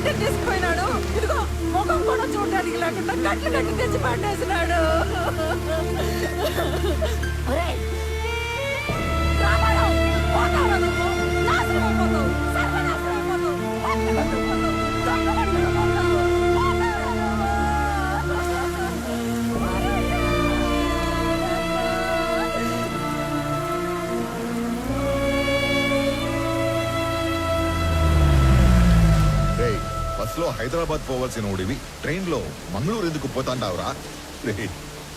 బిడ్డ తీసుకుపోయినాడు ఇదిగో ముఖం కూడా చూడడానికి లేకుండా కట్లు కట్టి తెచ్చి పట్టేసినాడు ఒరేయ్, రామారావు, పోతావా నువ్వు? హైదరాబాద్ పోవాల్సిన ఓడివి ట్రైన్లో మంగళూరు ఎందుకు పోతాండావురా? రే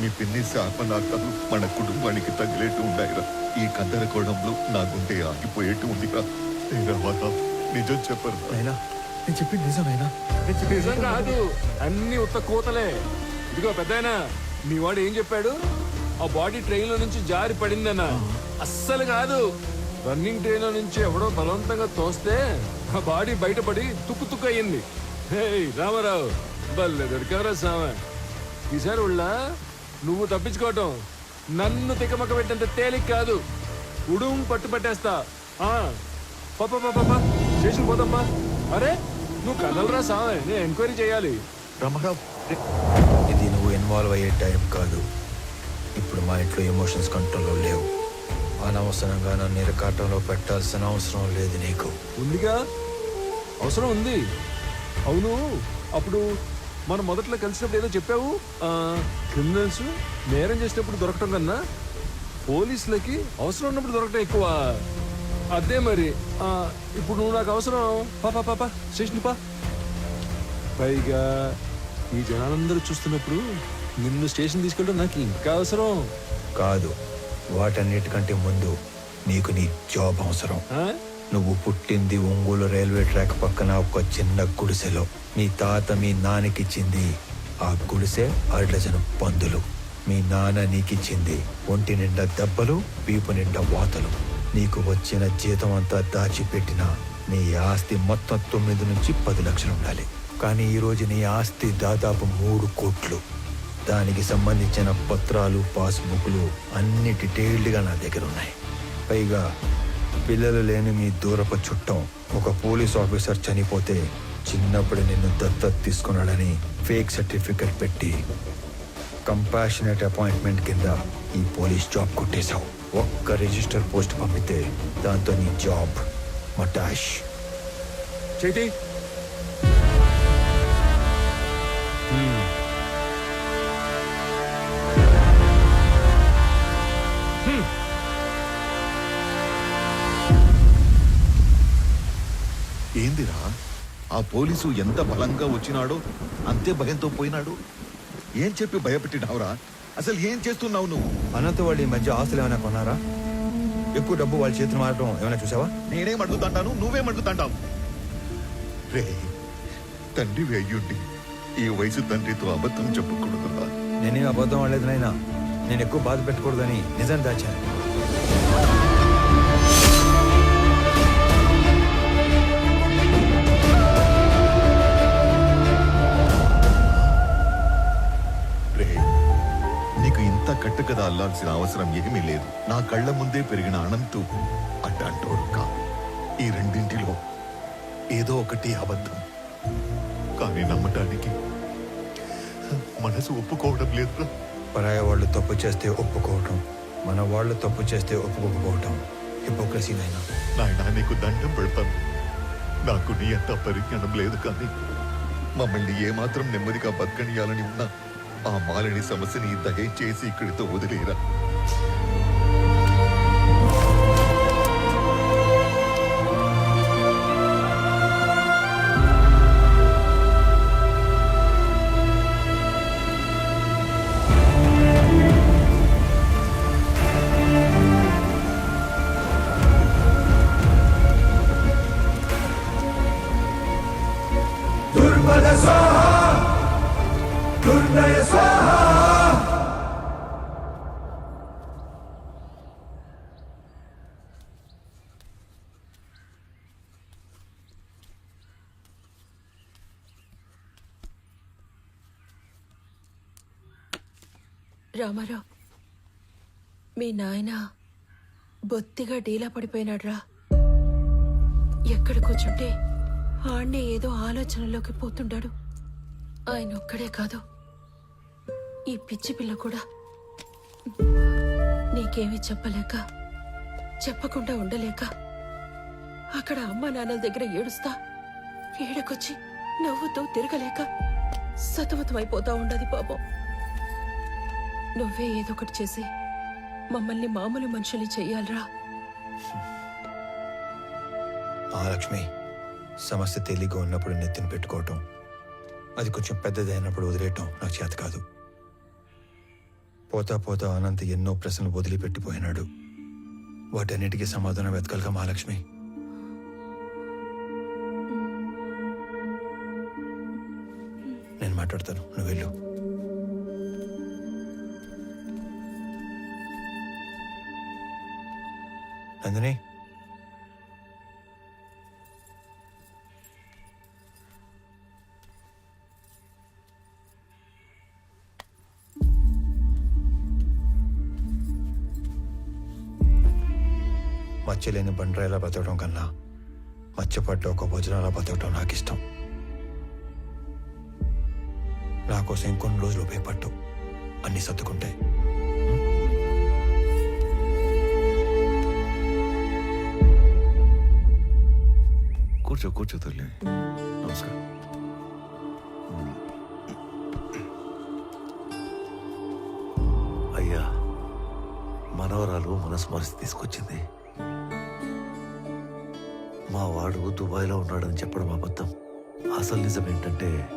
మీ పిన్ని శాపనార్థాలు మన కుటుంబానికి తగిలేట్టు ఉండాయిరా. ఈ కందరకోణంలో నా గుండె ఆగిపోయేట్టు ఉందిరా. రే రామారావు, నిజం చెప్పరు? నేను చెప్పింది నిజమేనా నేను. చెప్పింది నిజం కాదు. అన్ని ఉత్త కూతలే. ఇదిగో పెద్దాయనా మీ వాడు ఏం చెప్పాడు? ఆ బాడీ ట్రైన్లో నుంచి జారి పడిందన్న. అస్సలు కాదు. రన్నింగ్ ట్రైన్లో నుంచి ఎవడో బలవంతంగా తోస్తే ఆ బాడీ బయటపడి తుక్కు తుక్కు అయ్యింది. రామారావు. బల్లె దొరికారా సామె. ఈసారి ఉళ్ళ? నువ్వు తప్పించుకోవటం నన్ను తికమక పెట్టేంత తేలిక కాదు. ఉడుం పట్టు పట్టేస్తా. ఆ పాప పాప స్టేషన్ పోదమ్మా అరే నువ్వు కదలరా సామె? నేను ఎంక్వైరీ చేయాలి. రామారావు ఇది నువ్వు ఇన్వాల్వ్ అయ్యే టైం కాదు. ఇప్పుడు మా ఇంట్లో ఎమోషన్స్ కంట్రోల్లో లేవు. అనవసరంగా నన్ను ఇరకాటంలో పెట్టాల్సిన అవసరం లేదు నీకు. ఉందిగా? అవసరం ఉంది. అవును. అప్పుడు మనం మొదట్లో కలిసినప్పుడు ఏదో చెప్పావు? క్రిమినల్స్ నేరం చేసినప్పుడు దొరకటం కన్నా పోలీసులకి అవసరం ఉన్నప్పుడు దొరకటం ఎక్కువ. అదే మరి. ఇప్పుడు నువ్వు నాకు అవసరం. పాపా పాపా స్టేషన్ పా పైగా ఈ జనాలందరూ చూస్తున్నప్పుడు నిన్ను స్టేషన్ తీసుకెళ్ళడం నాకు ఇంకా అవసరం. కాదు. వాటన్నిటికంటే ముందు నీకు నీ జాబ్ అవసరం? నువ్వు పుట్టింది ఒంగోలు రైల్వే ట్రాక్ పక్కన ఒక చిన్న గుడిసెలో. మీ తాత మీ నాన్నకిచ్చింది ఆ గుడిసె అరడజను పందులు. మీ నాన్న నీకిచ్చింది ఒంటి నిండా దెబ్బలు వీపు నిండా వాతలు. నీకు వచ్చిన జీతం అంతా దాచిపెట్టిన నీ ఆస్తి మొత్తం తొమ్మిది నుంచి పది లక్షలు ఉండాలి కానీ ఈరోజు నీ ఆస్తి దాదాపు మూడు కోట్లు. దానికి సంబంధించిన పత్రాలు పాస్బుక్లు అన్ని డీటెయిల్డ్గా నా దగ్గర ఉన్నాయి పైగా పిల్లలు లేని మీ దూరపు చుట్టం. ఒక పోలీస్ ఆఫీసర్ చనిపోతే చిన్నప్పుడు నిన్ను దత్తత తీసుకున్నాడని ఫేక్ సర్టిఫికెట్ పెట్టి కంపాషనేట్ అపాయింట్మెంట్ కింద ఈ పోలీస్ జాబ్ కొట్టేశావు. ఒక్క రిజిస్టర్ పోస్ట్ పంపితే దాంతో నీ జాబ్ మటాష్. చైతి ఏందిరా? ఆ పోలీసు ఎంత బలంగా వచ్చినాడో అంతే భయంతో పోయినాడు. ఏం చెప్పి భయపెట్టినావురా? అసలు ఏం చేస్తున్నావు నువ్వు? అనంత వాళ్ళు ఈ మధ్య ఆస్తులు ఏమైనా కొన్నారా? ఎక్కువ డబ్బు వాళ్ళ చేతులు మారడం ఏమైనా చూసావా? నేనేం అడుగుతాంటాను నువ్వేం అడుగుతాంటావు? రే తండ్రి అయ్యుండి ఈ వయసు తండ్రితో అబద్ధం చెప్పకూడదురా. నేనేం అబద్ధం ఆడలేదు నాయనా నేను ఎక్కువ బాధ పెట్టకూడదని నిజం దాచాను. కట్టుకథ అల్లాల్సిన అవసరం ఏమీ లేదు. నా కళ్ళ ముందే పెరిగిన అనంతు అడ్డంటోడు కా ఈ రెండింటిలో ఏదో ఒకటి అబద్ధం. కానీ నమ్మటానికి మనసు ఒప్పుకోవడం లేదురా పరాయ వాళ్ళు తప్పు చేస్తే ఒప్పుకోవటం. మన వాళ్ళు తప్పు చేస్తే ఒప్పుకోకపోవటం. హిపోక్రసీ నైనా నాయనా నీకు దండం పెడతాను. నాకు నీ అంత పరిజ్ఞానం లేదు కానీ మమ్మల్ని ఏమాత్రం నెమ్మదిగా బతకనియాలని ఉన్నా ఆ మాలిని సమస్యని దయచేసి ఇక్కడితో వదిలేరా? రామారావు మీ నాయన బొత్తిగా డీలా పడిపోయినాడ్రా. ఎక్కడ కూర్చుంటే ఆడనే ఏదో ఆలోచనలోకి పోతుంటాడు ఆయన ఒక్కడే కాదు ఈ పిచ్చి పిల్ల కూడా. నీకేమీ చెప్పలేక చెప్పకుండా ఉండలేక అక్కడ అమ్మ నాన్నల దగ్గర ఏడుస్తా ఏడకొచ్చి నవ్వుతూ తిరగలేక సతమతమైపోతా ఉండదు పాపం. నువ్వే ఏదో ఒకటి చేసి మమ్మల్ని మామూలు మనుషులు చెయ్యాలరా మహాలక్ష్మి సమస్య తేలిగ్గా ఉన్నప్పుడు నెత్తిని పెట్టుకోవటం అది కొంచెం పెద్దదైనప్పుడు వదిలేయటం నాకు చేత కాదు. పోతా పోతా అనంత ఎన్నో ప్రశ్నలు వదిలిపెట్టిపోయినాడు. వాటన్నిటికీ సమాధానం వెతకలుగా మహాలక్ష్మి నేను మాట్లాడతాను. నువ్వు వెళ్ళు. నందిని. మచ్చలేని బండ్రాయిలా బతకడం కన్నా మచ్చపడ్డ ఒక భోజనాలా బతకడం నాకు ఇష్టం నా కోసం ఇంకొన్ని రోజులు ఉపయోగపట్టు అన్ని సర్దుకుంటాయి. కూర్చో కూర్చో తల్లి. నమస్కారం. అయ్యా మనవరాలు మనసు తీసుకొచ్చింది. మా వాడు దుబాయ్లో ఉన్నాడని చెప్పడం అబద్ధం. అసలు నిజం ఏంటంటే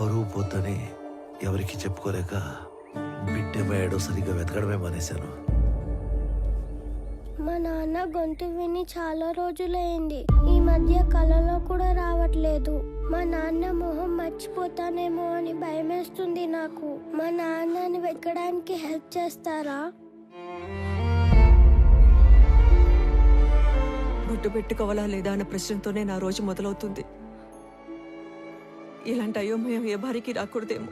పరువు పోతని ఎవరికి చెప్పుకోలేక బిడ్డమయ్యాడో సరిగ్గా వెతకడమే మానేశాను. మా నాన్న గొంతు విని చాలా రోజులైంది. ఈ మధ్య కలలో కూడా రావట్లేదు. మా నాన్న మొహం మర్చిపోతానేమో అని భయమేస్తుంది నాకు. మా నాన్నని వెతకడానికి హెల్ప్ చేస్తారా? బొట్టు పెట్టుకోవాలా లేదా అన్న ప్రశ్నతోనే నా రోజు మొదలవుతుంది. ఇలాంటి అయోమయం ఏ భార్యకి రాకూడదేమో.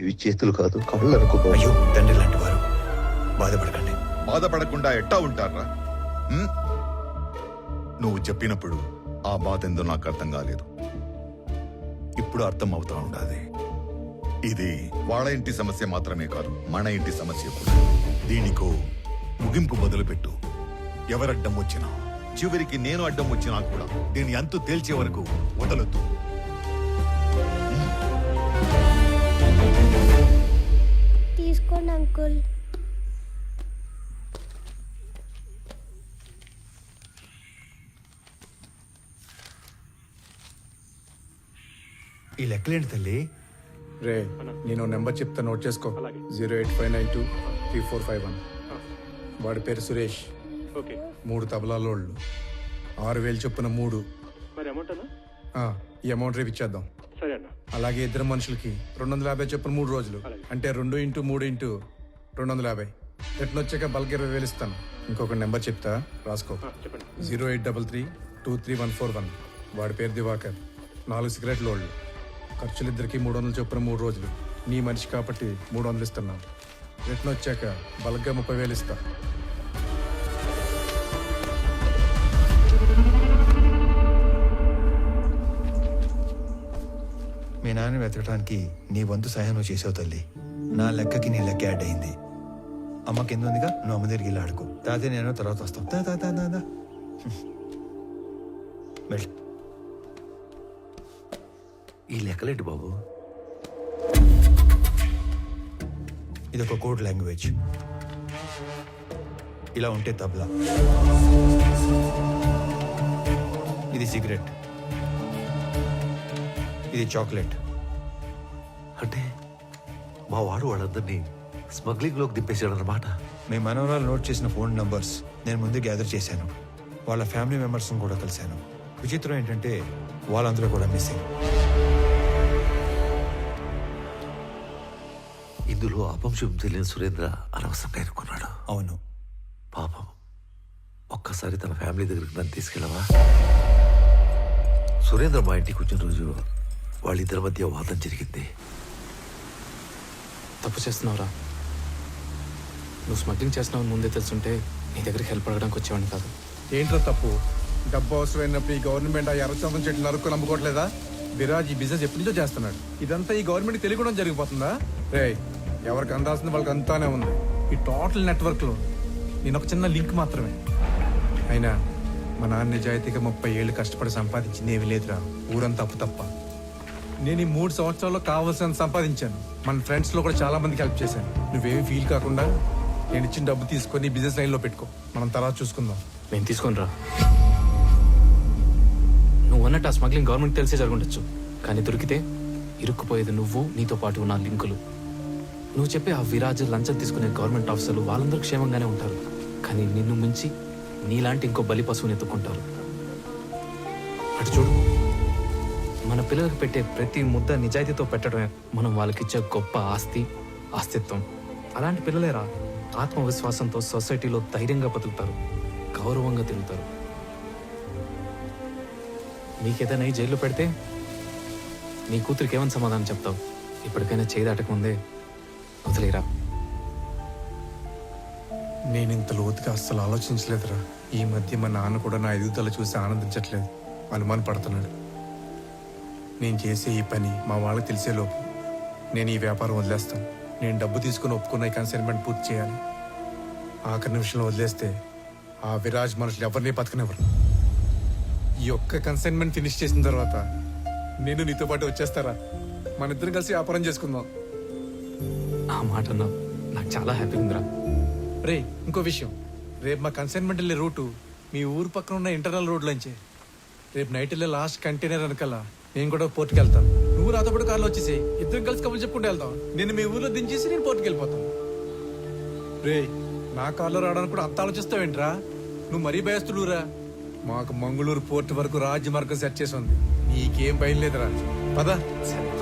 ఇవి చేతులు కాదు కళ్ళు అనుకో అయ్యో తండ్రి లాంటి వారు. బాధపడకండి. బాధపడకుండా ఎట్టా ఉంటారా? నువ్వు చెప్పినప్పుడు ఆ బాధ ఎందో నాకు అర్థం కాలేదు. ఇప్పుడు అర్థం అవుతా ఉండాలి. ఇది వాళ్ళ ఇంటి సమస్య మాత్రమే కాదు మన ఇంటి సమస్య కూడా. దీనికో ముగింపు మొదలుపెట్టు. ఎవరడ్డం వచ్చినా చివరికి నేను అడ్డం వచ్చినా కూడా దీని అంతు తేల్చే వరకు వదలొద్దు. తీసుకోండి అంకుల్. ఈ లెక్కలేంటి తల్లి? రే నేను నెంబర్ చెప్తా నోట్ చేసుకో. Zero eight five nine two three four five one. వాడి పేరు సురేష్. మూడు తబలాలోళ్ళు ఆరు వేలు చొప్పున మూడు. ఆ, ఈ అమౌంట్ రేపు ఇచ్చేద్దాం. అలాగే ఇద్దరు మనుషులకి రెండు వందల యాభై చొప్పున మూడు రోజులు. అంటే రెండు ఇంటూ మూడు ఇంటూ రెండు వందల యాభై. రిటర్న్ వచ్చాక బల్క్ ఇరవై వేలు ఇస్తాను. ఇంకొక నెంబర్ చెప్తా రాసుకో. Zero eight double three two three one four one. వాడి పేరు దివాకర్. నాలుగు సిగరెట్ లోళ్ళు ఖర్చులు ఇద్దరికి మూడు వందలు చొప్పున మూడు రోజులు. నీ మనిషి కాబట్టి మూడు వందలు ఇస్తున్నాను. రిటర్న్ వచ్చాక బల్క్గా ముప్పై వేలు ఇస్తా. నాన్న వెతకడానికి నీ వంతు సహాయం నువ్వు చేసావు తల్లి. నా లెక్కకి నీ లెక్క యాడ్ అయింది. అమ్మ కింద ఉందిగా నువ్వు అమ్మ దగ్గరికి వెళ్ళి ఆడుకో. తాతయ్య నేను తర్వాత వస్తాం. దా దా దా దా దా. వెళ్ళు. ఈ లెక్కలేంటి బాబు? ఇది ఒక కోడ్ లాంగ్వేజ్. ఇలా ఉంటే తబలా. ఇది సిగరెట్. ఇది చాక్లెట్. అంటే మా వాడు వాళ్ళందరినీ స్మగ్లింగ్లోకి దింపేశాడు అన్నమాట మీ మనవరాలు నోట్ చేసిన ఫోన్ నంబర్స్ నేను ముందు గ్యాదర్ చేశాను. వాళ్ళ ఫ్యామిలీ మెంబర్స్ కూడా కలిశాను. విచిత్రం ఏంటంటే వాళ్ళందరూ కూడా మిస్సింగ్ ఇందులో అపంశం తెలియని సురేంద్ర అనవసరంగా ఎన్నుకున్నాడు అవును. పాపం. ఒక్కసారి తన ఫ్యామిలీ దగ్గరికి నన్ను తీసుకెళ్ళవా? సురేంద్ర మా ఇంటికి వచ్చిన రోజు వాళ్ళిద్దరి మధ్య వాదం జరిగింది. తప్పు చేస్తున్నావురా. నువ్వు స్మగ్లింగ్ చేస్తున్నావు ముందే తెలుసుంటే నీ దగ్గరికి హెల్ప్ అడగడానికి వచ్చేవాడిని కాదు. ఏంట్రా తప్పు? డబ్బు అవసరమైనప్పుడు ఈ గవర్నమెంట్ ఆ ఎర్రచందం చెట్లు నరుక్కు నమ్ముకోవట్లేదా? విరాజ్ ఈ బిజినెస్ ఎప్పటి నుంచో చేస్తున్నాడు. ఇదంతా ఈ గవర్నమెంట్ తెలియకుండా జరిగిపోతుందా? రే ఎవరికి అందాల్సింది వాళ్ళకి అంతానే ఉంది. ఈ టోటల్ నెట్వర్క్లో నేను ఒక చిన్న లింక్ మాత్రమే. అయినా మా నాన్న నిజాయితీగా ముప్పై ఏళ్ళు కష్టపడి సంపాదించింది ఏమీ లేదురా. ఊరంతా తప్పు తప్ప. నేను ఈ మూడు సంవత్సరాల్లో కావాల్సిన సంపాదించాను. మన ఫ్రెండ్స్లో కూడా చాలా మందికి హెల్ప్ చేశాను. నువ్వేమి ఫీల్ కాకుండా నేను ఇచ్చిన డబ్బు తీసుకొని బిజినెస్ లైన్లో పెట్టుకో. మనం తర్వాత చూసుకుందాం. నేను తీసుకొని రా. నువ్వు అన్నట్టు ఆ స్మగ్లింగ్ గవర్నమెంట్ తెలిసే జరుగుండొచ్చు. కానీ దొరికితే ఇరుక్కుపోయేది నువ్వు నీతో పాటు ఉన్న లింకులు. నువ్వు చెప్పే ఆ విరాజ్ లంచం తీసుకునే గవర్నమెంట్ ఆఫీసర్లు వాళ్ళందరూ క్షేమంగానే ఉంటారు. కానీ నిన్ను మించి నీలాంటి ఇంకో బలి పశువుని ఎత్తుకుంటారు అటు చూడు. మన పిల్లలకు పెట్టే ప్రతి ముద్ద నిజాయితీతో పెట్టడమే మనం వాళ్ళకిచ్చే గొప్ప ఆస్తి ఆస్తిత్వం. అలాంటి పిల్లలేరా ఆత్మవిశ్వాసంతో సొసైటీలో ధైర్యంగా బతుకుతారు గౌరవంగా తిరుగుతారు. నీకేదైనా ఈ జైల్లో పెడితే నీ కూతురికి ఏమని సమాధానం చెప్తావు? ఇప్పటికైనా చేయదాటకముందే వదిలేరా? నేను ఇంత లోతుగా అస్సలు ఆలోచించలేదురా. ఈ మధ్య మా నాన్న కూడా నా ఎదుగుదల చూసి ఆనందించట్లేదు. అనుమానపడుతున్నాడు. పడుతున్నాడు నేను చేసే ఈ పని మా వాళ్ళకి తెలిసేలోపు నేను ఈ వ్యాపారం వదిలేస్తాను. నేను డబ్బు తీసుకుని ఒప్పుకున్న ఈ కన్సైన్మెంట్ పూర్తి చేయాలి. ఆఖరి నిమిషంలో వదిలేస్తే ఆ విరాజ్ మనుషులు ఎవరిని బతకనివ్వరు. ఈ ఒక్క కన్సైన్మెంట్ ఫినిష్ చేసిన తర్వాత నేను నీతో పాటు వచ్చేస్తారా? మన ఇద్దరం కలిసి వ్యాపారం చేసుకుందాం. ఆ మాట నాకు చాలా హ్యాపీగా ఉందిరా. రే ఇంకో విషయం. రేపు మా కన్సైన్మెంట్ వెళ్ళే రూటు మీ ఊరు పక్కన ఉన్న ఇంటర్నల్ రోడ్లోంచి రేపు నైట్ వెళ్ళే లాస్ట్ కంటైనర్ వెనకాల నేను కూడా పోర్టుకి వెళ్తాను నువ్వు నాతో పాటు కార్లో వచ్చేసి ఇద్దరం కలిసి కబుర్లు చెప్పుకుంటూ వెళ్తాం నేను మీ ఊర్లో దించేసి నేను పోర్టుకి వెళ్ళిపోతాను రే నా కార్లో రావడానికి కూడా అంత ఆలోచిస్తావేంట్రా? నువ్వు మరీ భయస్తుడురా మాకు మంగళూరు పోర్ట్ వరకు రాజ్యమార్గం సెట్ చేసి ఉంది. నీకేం భయం లేదురా. పదా. సరే.